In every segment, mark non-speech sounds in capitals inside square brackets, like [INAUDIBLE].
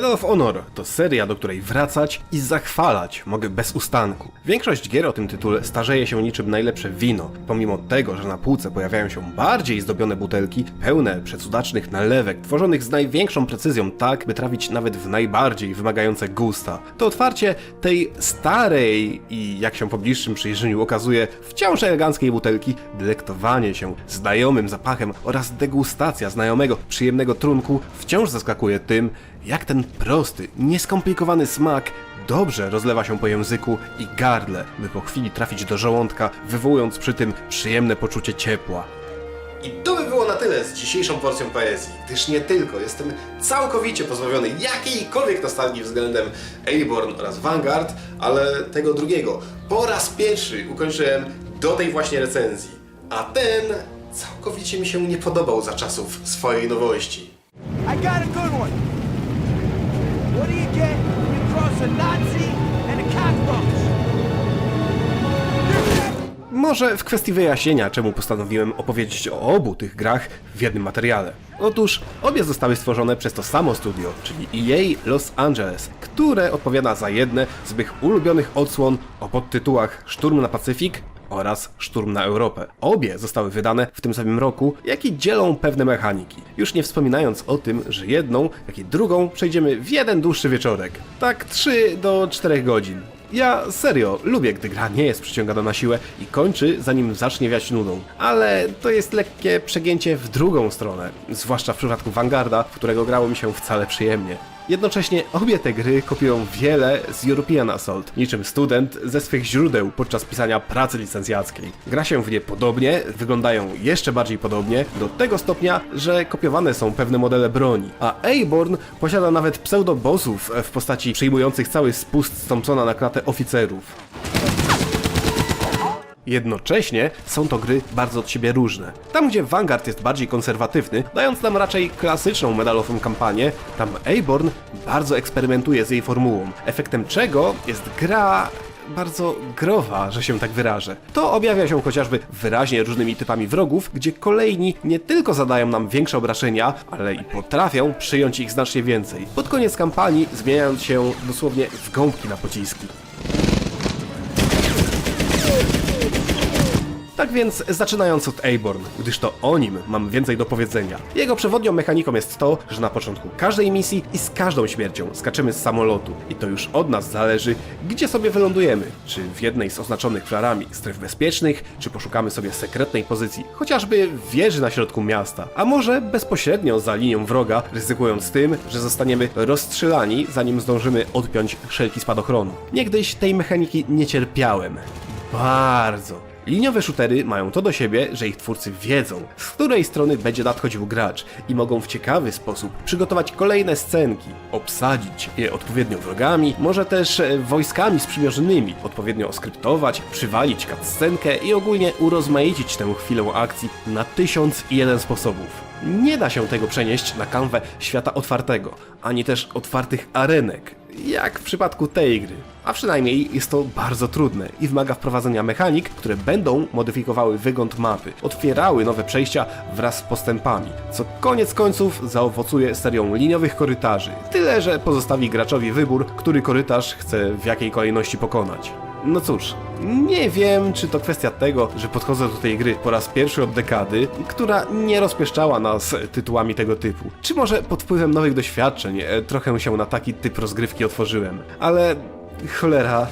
Medal of Honor to seria, do której wracać i zachwalać mogę bez ustanku. Większość gier o tym tytule starzeje się niczym najlepsze wino, pomimo tego, że na półce pojawiają się bardziej zdobione butelki, pełne przecudacznych nalewek, tworzonych z największą precyzją tak, by trafić nawet w najbardziej wymagające gusta. To otwarcie tej starej i, jak się po bliższym przyjrzeniu okazuje, wciąż eleganckiej butelki, delektowanie się znajomym zapachem oraz degustacja znajomego, przyjemnego trunku wciąż zaskakuje tym, jak ten prosty, nieskomplikowany smak dobrze rozlewa się po języku i gardle, by po chwili trafić do żołądka, wywołując przy tym przyjemne poczucie ciepła. I to by było na tyle z dzisiejszą porcją poezji, gdyż nie tylko jestem całkowicie pozbawiony jakiejkolwiek nostalgii względem Airborne oraz Vanguard, ale tego drugiego. Po raz pierwszy ukończyłem do tej właśnie recenzji, a ten całkowicie mi się nie podobał za czasów swojej nowości. I got a good one. What do you get when you cross a Nazi and a cockroach? Może w kwestii wyjaśnienia, czemu postanowiłem opowiedzieć o obu tych grach w jednym materiale. Otóż obie zostały stworzone przez to samo studio, czyli EA Los Angeles, które odpowiada za jedne z mych ulubionych odsłon o podtytułach Szturm na Pacyfik oraz Szturm na Europę. Obie zostały wydane w tym samym roku, jak i dzielą pewne mechaniki. Już nie wspominając o tym, że jedną, jak i drugą przejdziemy w jeden dłuższy wieczorek. Tak 3 do 4 godzin. Ja serio lubię, gdy gra nie jest przyciągana na siłę i kończy, zanim zacznie wiać nudą. Ale to jest lekkie przegięcie w drugą stronę, zwłaszcza w przypadku Vanguarda, w którego grało mi się wcale przyjemnie. Jednocześnie obie te gry kopiują wiele z European Assault, niczym student ze swych źródeł podczas pisania pracy licencjackiej. Gra się w nie podobnie, wyglądają jeszcze bardziej podobnie, do tego stopnia, że kopiowane są pewne modele broni. A Airborne posiada nawet pseudobossów w postaci przyjmujących cały spust Thompsona na klatę oficerów. Jednocześnie są to gry bardzo od siebie różne. Tam, gdzie Vanguard jest bardziej konserwatywny, dając nam raczej klasyczną medalową kampanię, tam Airborne bardzo eksperymentuje z jej formułą, efektem czego jest gra bardzo growa, że się tak wyrażę. To objawia się chociażby wyraźnie różnymi typami wrogów, gdzie kolejni nie tylko zadają nam większe obrażenia, ale i potrafią przyjąć ich znacznie więcej. Pod koniec kampanii zmieniając się dosłownie w gąbki na pociski. Tak więc zaczynając od Airborne, gdyż to o nim mam więcej do powiedzenia. Jego przewodnią mechaniką jest to, że na początku każdej misji i z każdą śmiercią skaczemy z samolotu. I to już od nas zależy, gdzie sobie wylądujemy. Czy w jednej z oznaczonych flarami stref bezpiecznych, czy poszukamy sobie sekretnej pozycji, chociażby wieży na środku miasta. A może bezpośrednio za linią wroga, ryzykując tym, że zostaniemy rozstrzelani, zanim zdążymy odpiąć wszelki spadochronu. Niegdyś tej mechaniki nie cierpiałem. Bardzo. Liniowe shootery mają to do siebie, że ich twórcy wiedzą, z której strony będzie nadchodził gracz i mogą w ciekawy sposób przygotować kolejne scenki, obsadzić je odpowiednio wrogami, może też e, wojskami sprzymierzonymi, odpowiednio oskryptować, przywalić cutscenkę i ogólnie urozmaicić tę chwilę akcji na tysiąc i jeden sposobów. Nie da się tego przenieść na kanwę świata otwartego, ani też otwartych arenek, jak w przypadku tej gry. A przynajmniej jest to bardzo trudne i wymaga wprowadzenia mechanik, które będą modyfikowały wygląd mapy, otwierały nowe przejścia wraz z postępami, co koniec końców zaowocuje serią liniowych korytarzy. Tyle, że pozostawi graczowi wybór, który korytarz chce w jakiej kolejności pokonać. No cóż, nie wiem, czy to kwestia tego, że podchodzę do tej gry po raz pierwszy od dekady, która nie rozpieszczała nas tytułami tego typu. Czy może pod wpływem nowych doświadczeń e, trochę się na taki typ rozgrywki otworzyłem. Ale cholera,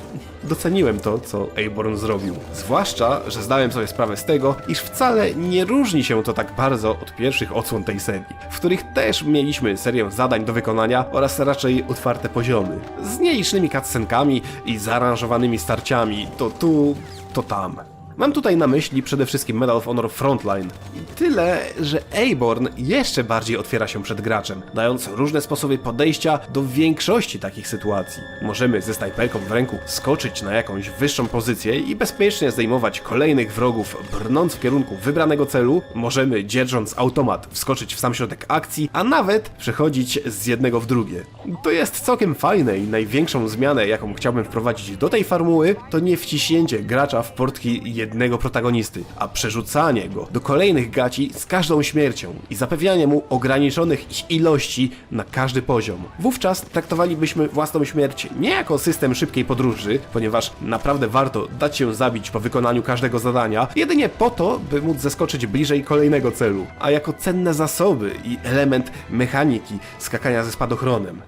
doceniłem to, co Airborne zrobił. Zwłaszcza, że zdałem sobie sprawę z tego, iż wcale nie różni się to tak bardzo od pierwszych odsłon tej serii, w których też mieliśmy serię zadań do wykonania oraz raczej otwarte poziomy. Z nielicznymi cutscenkami i zaaranżowanymi starciami, to tu, to tam. Mam tutaj na myśli przede wszystkim Medal of Honor Frontline. Tyle, że Airborne jeszcze bardziej otwiera się przed graczem, dając różne sposoby podejścia do większości takich sytuacji. Możemy ze snajperką w ręku skoczyć na jakąś wyższą pozycję i bezpiecznie zdejmować kolejnych wrogów, brnąc w kierunku wybranego celu. Możemy, dzierżąc automat, wskoczyć w sam środek akcji, a nawet przechodzić z jednego w drugie. To jest całkiem fajne i największą zmianę, jaką chciałbym wprowadzić do tej formuły, to nie wciśnięcie gracza w portki jednego protagonisty, a przerzucanie go do kolejnych gaci z każdą śmiercią i zapewnianie mu ograniczonych ilości na każdy poziom. Wówczas traktowalibyśmy własną śmierć nie jako system szybkiej podróży, ponieważ naprawdę warto dać się zabić po wykonaniu każdego zadania, jedynie po to, by móc zeskoczyć bliżej kolejnego celu, a jako cenne zasoby i element mechaniki skakania ze spadochronem.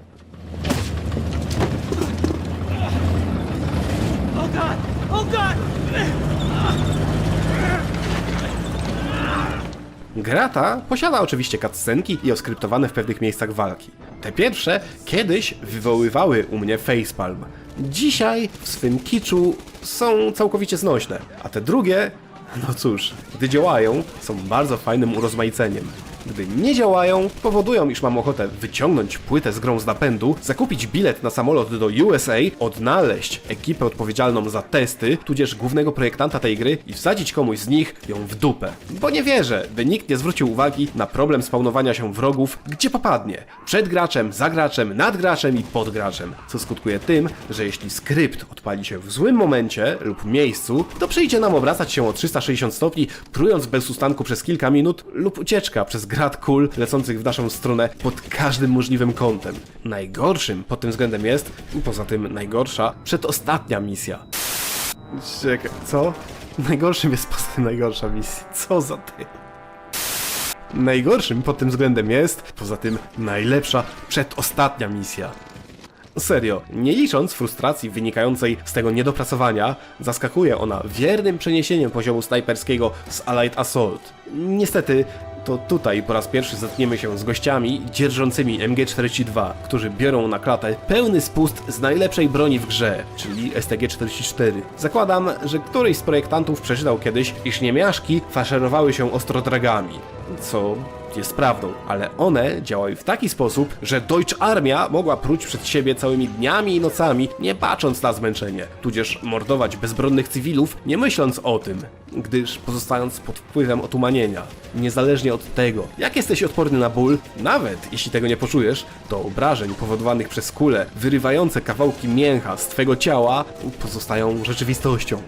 God! Oh god! Gra ta posiada oczywiście cutscenki i oskryptowane w pewnych miejscach walki. Te pierwsze kiedyś wywoływały u mnie facepalm. Dzisiaj w swym kiczu są całkowicie znośne, a te drugie, no cóż, gdy działają, są bardzo fajnym urozmaiceniem. Gdy nie działają, powodują, iż mam ochotę wyciągnąć płytę z grą z napędu, zakupić bilet na samolot do USA, odnaleźć ekipę odpowiedzialną za testy, tudzież głównego projektanta tej gry i wsadzić komuś z nich ją w dupę. Bo nie wierzę, by nikt nie zwrócił uwagi na problem spawnowania się wrogów, gdzie popadnie. Przed graczem, za graczem, nad graczem i pod graczem. Co skutkuje tym, że jeśli skrypt odpali się w złym momencie lub miejscu, to przyjdzie nam obracać się o 360 stopni, prując bez ustanku przez kilka minut lub ucieczka przez grad kul lecących w naszą stronę pod każdym możliwym kątem. Najgorszym pod tym względem jest, poza tym najgorsza, przedostatnia misja. Czekaj, co? Najgorszym jest poza tym najgorsza misja. Co za ty? Najgorszym pod tym względem jest, poza tym najlepsza, przedostatnia misja. Serio, nie licząc frustracji wynikającej z tego niedopracowania, zaskakuje ona wiernym przeniesieniem poziomu snajperskiego z Allied Assault. Niestety, to tutaj po raz pierwszy zetkniemy się z gościami dzierżącymi MG42, którzy biorą na klatę pełny spust z najlepszej broni w grze, czyli STG-44. Zakładam, że któryś z projektantów przeczytał kiedyś, iż niemiaszki faszerowały się ostrodragami, co jest prawdą, ale one działały w taki sposób, że Deutsche Armia mogła pruć przed siebie całymi dniami i nocami, nie patrząc na zmęczenie, tudzież mordować bezbronnych cywilów, nie myśląc o tym, gdyż pozostając pod wpływem otumanienia. Niezależnie od tego, jak jesteś odporny na ból, nawet jeśli tego nie poczujesz, to obrażeń powodowanych przez kule wyrywające kawałki mięcha z twego ciała pozostają rzeczywistością.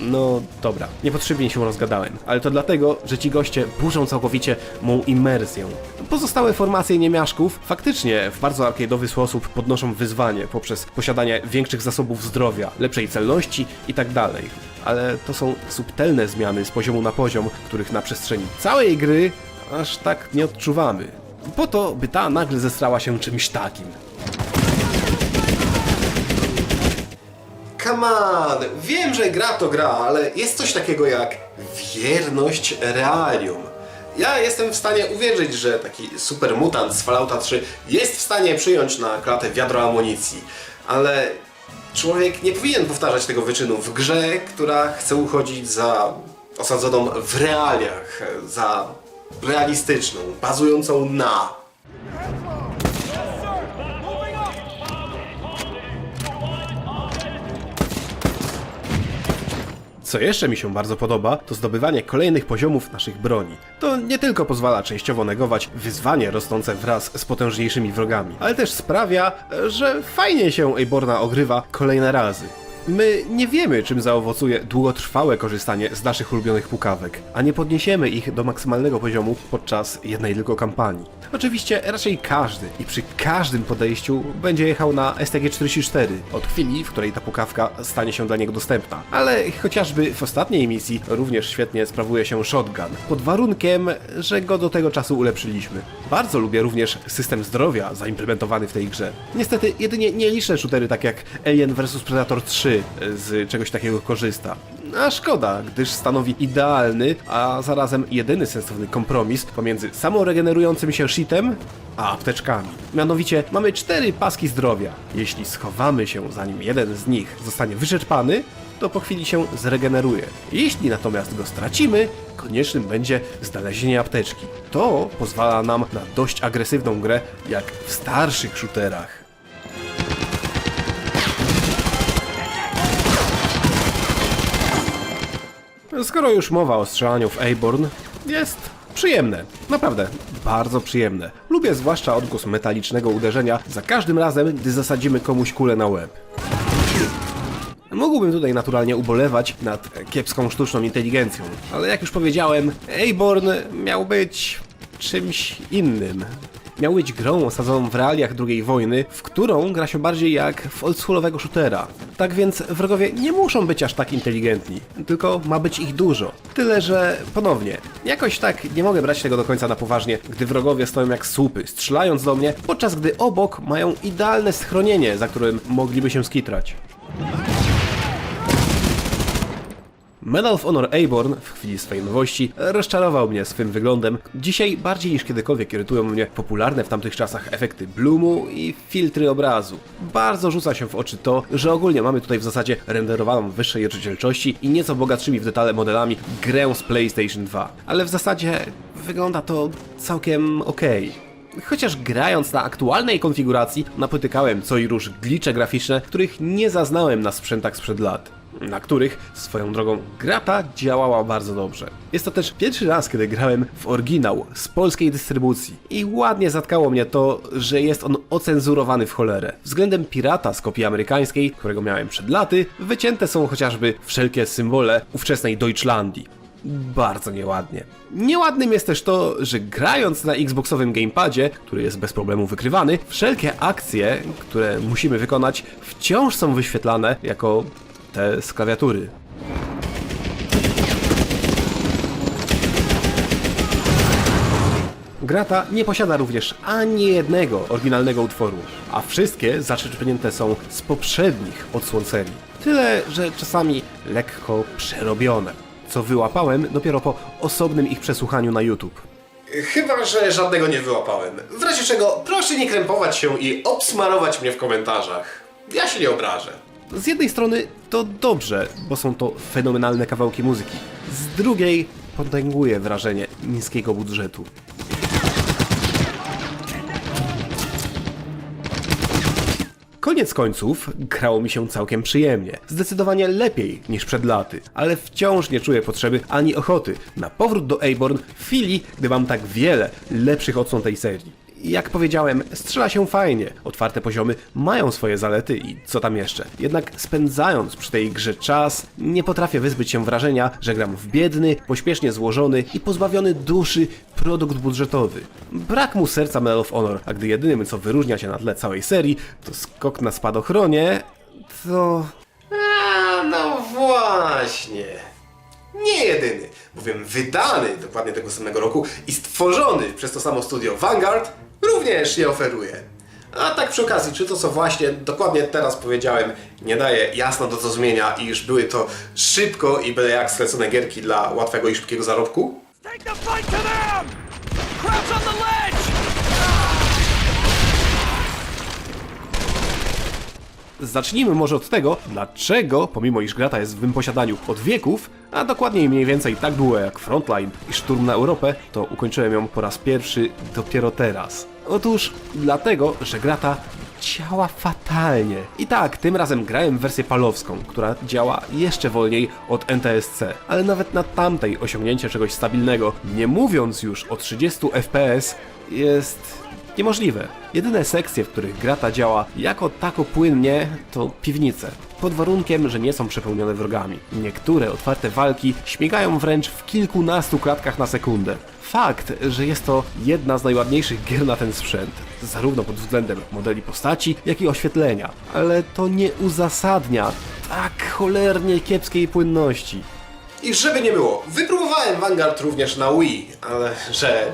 No dobra, niepotrzebnie się rozgadałem, ale to dlatego, że ci goście burzą całkowicie mą imersję. Pozostałe formacje niemiaszków faktycznie w bardzo arcade'owy sposób podnoszą wyzwanie poprzez posiadanie większych zasobów zdrowia, lepszej celności itd. Ale to są subtelne zmiany z poziomu na poziom, których na przestrzeni całej gry aż tak nie odczuwamy. Po to, by ta nagle zestrała się czymś takim. Come on, wiem, że gra to gra, ale jest coś takiego jak wierność realium. Ja jestem w stanie uwierzyć, że taki super mutant z Fallouta 3 jest w stanie przyjąć na klatę wiadro amunicji, ale człowiek nie powinien powtarzać tego wyczynu w grze, która chce uchodzić za osadzoną w realiach, za realistyczną, bazującą na Co jeszcze mi się bardzo podoba, to zdobywanie kolejnych poziomów naszych broni. To nie tylko pozwala częściowo negować wyzwanie rosnące wraz z potężniejszymi wrogami, ale też sprawia, że fajnie się Aborna ogrywa kolejne razy. My nie wiemy, czym zaowocuje długotrwałe korzystanie z naszych ulubionych pukawek, a nie podniesiemy ich do maksymalnego poziomu podczas jednej tylko kampanii. Oczywiście raczej każdy i przy każdym podejściu będzie jechał na STG-44 od chwili, w której ta pukawka stanie się dla niego dostępna. Ale chociażby w ostatniej misji również świetnie sprawuje się shotgun, pod warunkiem, że go do tego czasu ulepszyliśmy. Bardzo lubię również system zdrowia zaimplementowany w tej grze. Niestety jedynie nieliczne shootery tak jak Alien vs Predator 3 z czegoś takiego korzysta. A szkoda, gdyż stanowi idealny, a zarazem jedyny sensowny kompromis pomiędzy samoregenerującym się shitem a apteczkami. Mianowicie mamy cztery paski zdrowia. Jeśli schowamy się zanim jeden z nich zostanie wyczerpany, to po chwili się zregeneruje. Jeśli natomiast go stracimy, koniecznym będzie znalezienie apteczki. To pozwala nam na dość agresywną grę, jak w starszych shooterach. Skoro już mowa o strzelaniu w Airborne, jest przyjemne. Naprawdę, bardzo przyjemne. Lubię zwłaszcza odgłos metalicznego uderzenia za każdym razem, gdy zasadzimy komuś kulę na łeb. Mógłbym tutaj naturalnie ubolewać nad kiepską sztuczną inteligencją, ale jak już powiedziałem, Airborne miał być czymś innym. Miał być grą osadzoną w realiach II wojny, w którą gra się bardziej jak w oldschoolowego shootera. Tak więc wrogowie nie muszą być aż tak inteligentni, tylko ma być ich dużo. Tyle, że ponownie, jakoś tak nie mogę brać tego do końca na poważnie, gdy wrogowie stoją jak słupy, strzelając do mnie, podczas gdy obok mają idealne schronienie, za którym mogliby się skitrać. Medal of Honor Airborne w chwili swojej nowości rozczarował mnie swym wyglądem. Dzisiaj bardziej niż kiedykolwiek irytują mnie popularne w tamtych czasach efekty bloomu i filtry obrazu. Bardzo rzuca się w oczy to, że ogólnie mamy tutaj w zasadzie renderowaną wyższej rozdzielczości i nieco bogatszymi w detale modelami grę z PlayStation 2. Ale w zasadzie wygląda to całkiem okej. Chociaż grając na aktualnej konfiguracji napotykałem co i róż glicze graficzne, których nie zaznałem na sprzętach sprzed lat. Na których, swoją drogą, grata działała bardzo dobrze. Jest to też pierwszy raz, kiedy grałem w oryginał z polskiej dystrybucji. I ładnie zatkało mnie to, że jest on ocenzurowany w cholerę. Względem pirata z kopii amerykańskiej, którego miałem przed laty, wycięte są chociażby wszelkie symbole ówczesnej Deutschlandii bardzo nieładnie. Nieładnym jest też to, że grając na Xboxowym gamepadzie, który jest bez problemu wykrywany, wszelkie akcje, które musimy wykonać, wciąż są wyświetlane jako te z klawiatury. Grata nie posiada również ani jednego oryginalnego utworu, a wszystkie zaczerpnięte są z poprzednich odsłon serii. Tyle, że czasami lekko przerobione, co wyłapałem dopiero po osobnym ich przesłuchaniu na YouTube. Chyba, że żadnego nie wyłapałem. W razie czego proszę nie krępować się i obsmarować mnie w komentarzach. Ja się nie obrażę. Z jednej strony to dobrze, bo są to fenomenalne kawałki muzyki. Z drugiej potęguje wrażenie niskiego budżetu. Koniec końców grało mi się całkiem przyjemnie. Zdecydowanie lepiej niż przed laty, ale wciąż nie czuję potrzeby ani ochoty na powrót do Airborne w chwili, gdy mam tak wiele lepszych odsłon tej serii. Jak powiedziałem, strzela się fajnie, otwarte poziomy mają swoje zalety i co tam jeszcze. Jednak spędzając przy tej grze czas, nie potrafię wyzbyć się wrażenia, że gram w biedny, pośpiesznie złożony i pozbawiony duszy produkt budżetowy. Brak mu serca Medal of Honor, a gdy jedynym co wyróżnia się na tle całej serii to skok na spadochronie, to... A, no właśnie. Nie jedyny, bowiem wydany dokładnie tego samego roku i stworzony przez to samo studio Vanguard również je oferuje. A tak przy okazji, czy to co właśnie dokładnie teraz powiedziałem nie daje jasno do zrozumienia, iż były to szybko i byle jak sklecone gierki dla łatwego i szybkiego zarobku? Take the fight to them! Zacznijmy może od tego, dlaczego, pomimo iż grata jest w mym posiadaniu od wieków, a dokładniej mniej więcej tak było jak Frontline i Szturm na Europę, to ukończyłem ją po raz pierwszy dopiero teraz. Otóż dlatego, że grata działa fatalnie. I tak, tym razem grałem wersję palowską, która działa jeszcze wolniej od NTSC, ale nawet na tamtej osiągnięcie czegoś stabilnego, nie mówiąc już o 30 FPS, jest niemożliwe. Jedyne sekcje, w których grata działa jako tako płynnie, to piwnice. Pod warunkiem, że nie są przepełnione wrogami. Niektóre otwarte walki śmigają wręcz w kilkunastu klatkach na sekundę. Fakt, że jest to jedna z najładniejszych gier na ten sprzęt, zarówno pod względem modeli postaci, jak i oświetlenia, ale to nie uzasadnia tak cholernie kiepskiej płynności. I żeby nie było, wypróbowałem Vanguard również na Wii, ale że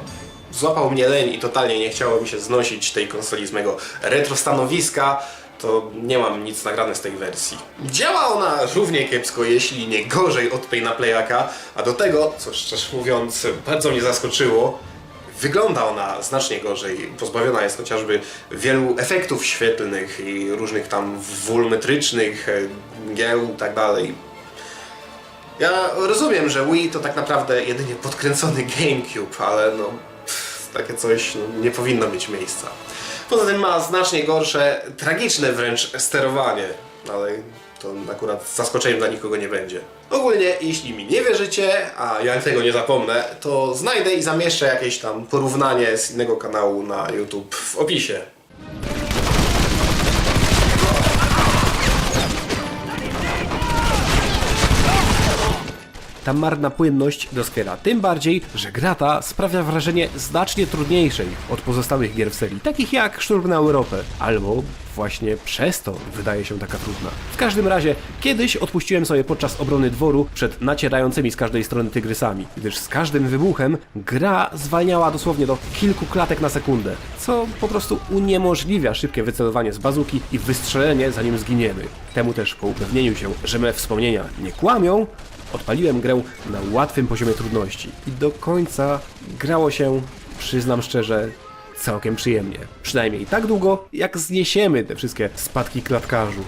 złapał mnie leń i totalnie nie chciało mi się znosić tej konsoli z mego retro stanowiska, to nie mam nic nagrane z tej wersji. Działa ona równie kiepsko, jeśli nie gorzej od Pay na Playaka, a do tego, co szczerze mówiąc bardzo mnie zaskoczyło, Wygląda ona znacznie gorzej, pozbawiona jest chociażby wielu efektów świetlnych i różnych tam wolumetrycznych, e, mgieł i tak dalej. Ja rozumiem, że Wii to tak naprawdę jedynie podkręcony [LAUGHS] GameCube, ale no takie coś no, nie powinno mieć miejsca. Poza tym ma znacznie gorsze, tragiczne wręcz sterowanie, ale to akurat zaskoczeniem dla nikogo nie będzie. Ogólnie, jeśli mi nie wierzycie, a ja tego nie zapomnę, to znajdę i zamieszczę jakieś tam porównanie z innego kanału na YouTube w opisie. Ta marna płynność doskwiera tym bardziej, że gra ta sprawia wrażenie znacznie trudniejszej od pozostałych gier w serii, takich jak Szturm na Europę, albo właśnie przez to wydaje się taka trudna. W każdym razie, kiedyś odpuściłem sobie podczas obrony dworu przed nacierającymi z każdej strony tygrysami, gdyż z każdym wybuchem gra zwalniała dosłownie do kilku klatek na sekundę, co po prostu uniemożliwia szybkie wycelowanie z bazuki i wystrzelenie zanim zginiemy. Temu też po upewnieniu się, że me wspomnienia nie kłamią, odpaliłem grę na łatwym poziomie trudności i do końca grało się, przyznam szczerze, całkiem przyjemnie. Przynajmniej tak długo, jak zniesiemy te wszystkie spadki klatkarzu.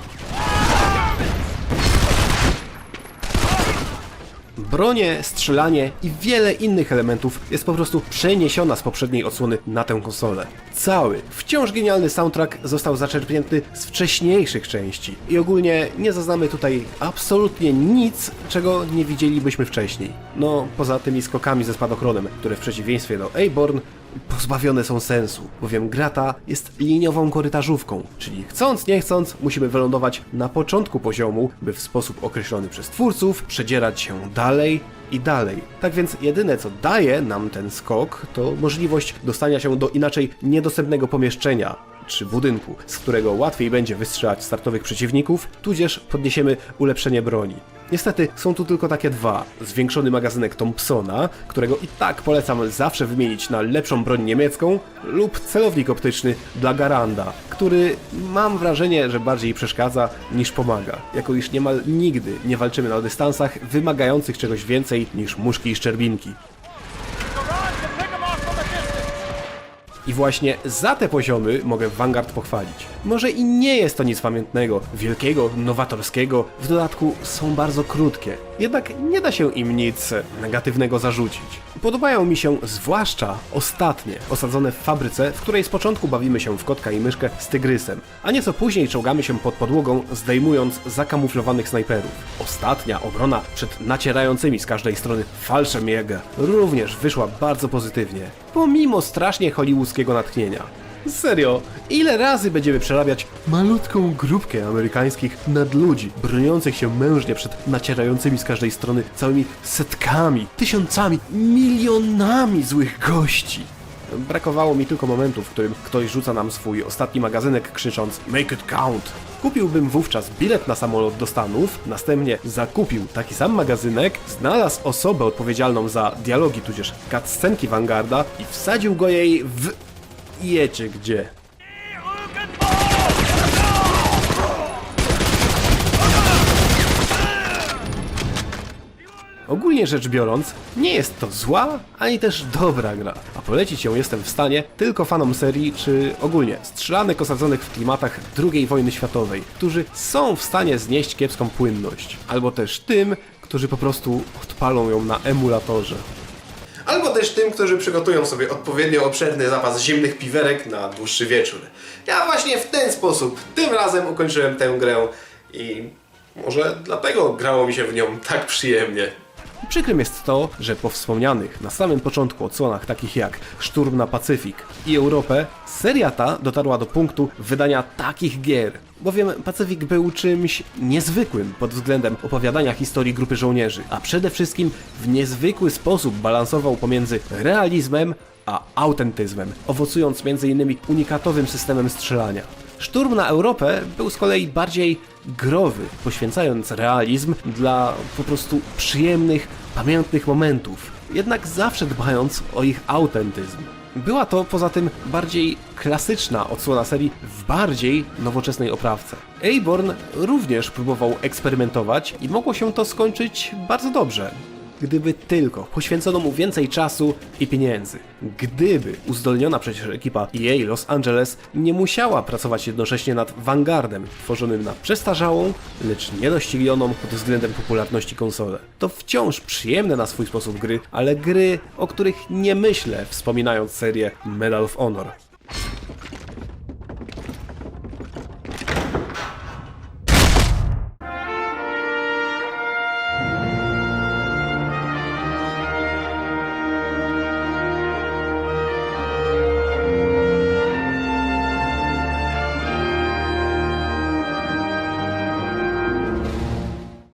Bronie, strzelanie i wiele innych elementów jest po prostu przeniesiona z poprzedniej odsłony na tę konsolę. Cały, wciąż genialny soundtrack został zaczerpnięty z wcześniejszych części i ogólnie nie zaznamy tutaj absolutnie nic, czego nie widzielibyśmy wcześniej. No, poza tymi skokami ze spadochronem, które w przeciwieństwie do Airborne pozbawione są sensu, bowiem gra ta jest liniową korytarzówką, czyli chcąc nie chcąc musimy wylądować na początku poziomu, by w sposób określony przez twórców przedzierać się dalej i dalej. Tak więc jedyne co daje nam ten skok to możliwość dostania się do inaczej niedostępnego pomieszczenia, czy budynku, z którego łatwiej będzie wystrzelać startowych przeciwników, tudzież podniesiemy ulepszenie broni. Niestety są tu tylko takie dwa. Zwiększony magazynek Thompsona, którego i tak polecam zawsze wymienić na lepszą broń niemiecką, lub celownik optyczny dla Garanda, który mam wrażenie, że bardziej przeszkadza niż pomaga, jako iż niemal nigdy nie walczymy na dystansach wymagających czegoś więcej niż muszki i szczerbinki. I właśnie za te poziomy mogę Vanguard pochwalić. Może i nie jest to nic pamiętnego, wielkiego, nowatorskiego, w dodatku są bardzo krótkie. Jednak nie da się im nic negatywnego zarzucić. Podobają mi się zwłaszcza ostatnie, osadzone w fabryce, w której z początku bawimy się w kotka i myszkę z tygrysem, a nieco później czołgamy się pod podłogą, zdejmując zakamuflowanych snajperów. Ostatnia obrona przed nacierającymi z każdej strony falszem jego również wyszła bardzo pozytywnie, pomimo strasznie hollywoodzkiego natchnienia. Serio, ile razy będziemy przerabiać malutką grupkę amerykańskich nadludzi, broniących się mężnie przed nacierającymi z każdej strony całymi setkami, tysiącami, milionami złych gości? Brakowało mi tylko momentu, w którym ktoś rzuca nam swój ostatni magazynek krzycząc Make it count. Kupiłbym wówczas bilet na samolot do Stanów, następnie zakupił taki sam magazynek, znalazł osobę odpowiedzialną za dialogi tudzież cutscenki Vanguarda i wsadził go jej w... jecie gdzie. Ogólnie rzecz biorąc, nie jest to zła, ani też dobra gra, a polecić ją jestem w stanie tylko fanom serii, czy ogólnie strzelanek osadzonych w klimatach II wojny światowej, którzy są w stanie znieść kiepską płynność, albo też tym, którzy po prostu odpalą ją na emulatorze. Albo też tym, którzy przygotują sobie odpowiednio obszerny zapas zimnych piwerek na dłuższy wieczór. Ja właśnie w ten sposób tym razem ukończyłem tę grę i może dlatego grało mi się w nią tak przyjemnie. Przykrym jest to, że po wspomnianych na samym początku odsłonach takich jak Szturm na Pacyfik i Europę, seria ta dotarła do punktu wydania takich gier. Bowiem Pacyfik był czymś niezwykłym pod względem opowiadania historii grupy żołnierzy, a przede wszystkim w niezwykły sposób balansował pomiędzy realizmem a autentyzmem, owocując m.in. unikatowym systemem strzelania. Szturm na Europę był z kolei bardziej growy, poświęcając realizm dla po prostu przyjemnych, pamiętnych momentów, jednak zawsze dbając o ich autentyzm. Była to poza tym bardziej klasyczna odsłona serii w bardziej nowoczesnej oprawce. Airborne również próbował eksperymentować i mogło się to skończyć bardzo dobrze. Gdyby tylko poświęcono mu więcej czasu i pieniędzy. Gdyby uzdolniona przecież ekipa EA Los Angeles nie musiała pracować jednocześnie nad Vanguardem, tworzonym na przestarzałą, lecz niedościgloną pod względem popularności konsolę. To wciąż przyjemne na swój sposób gry, ale gry, o których nie myślę wspominając serię Medal of Honor.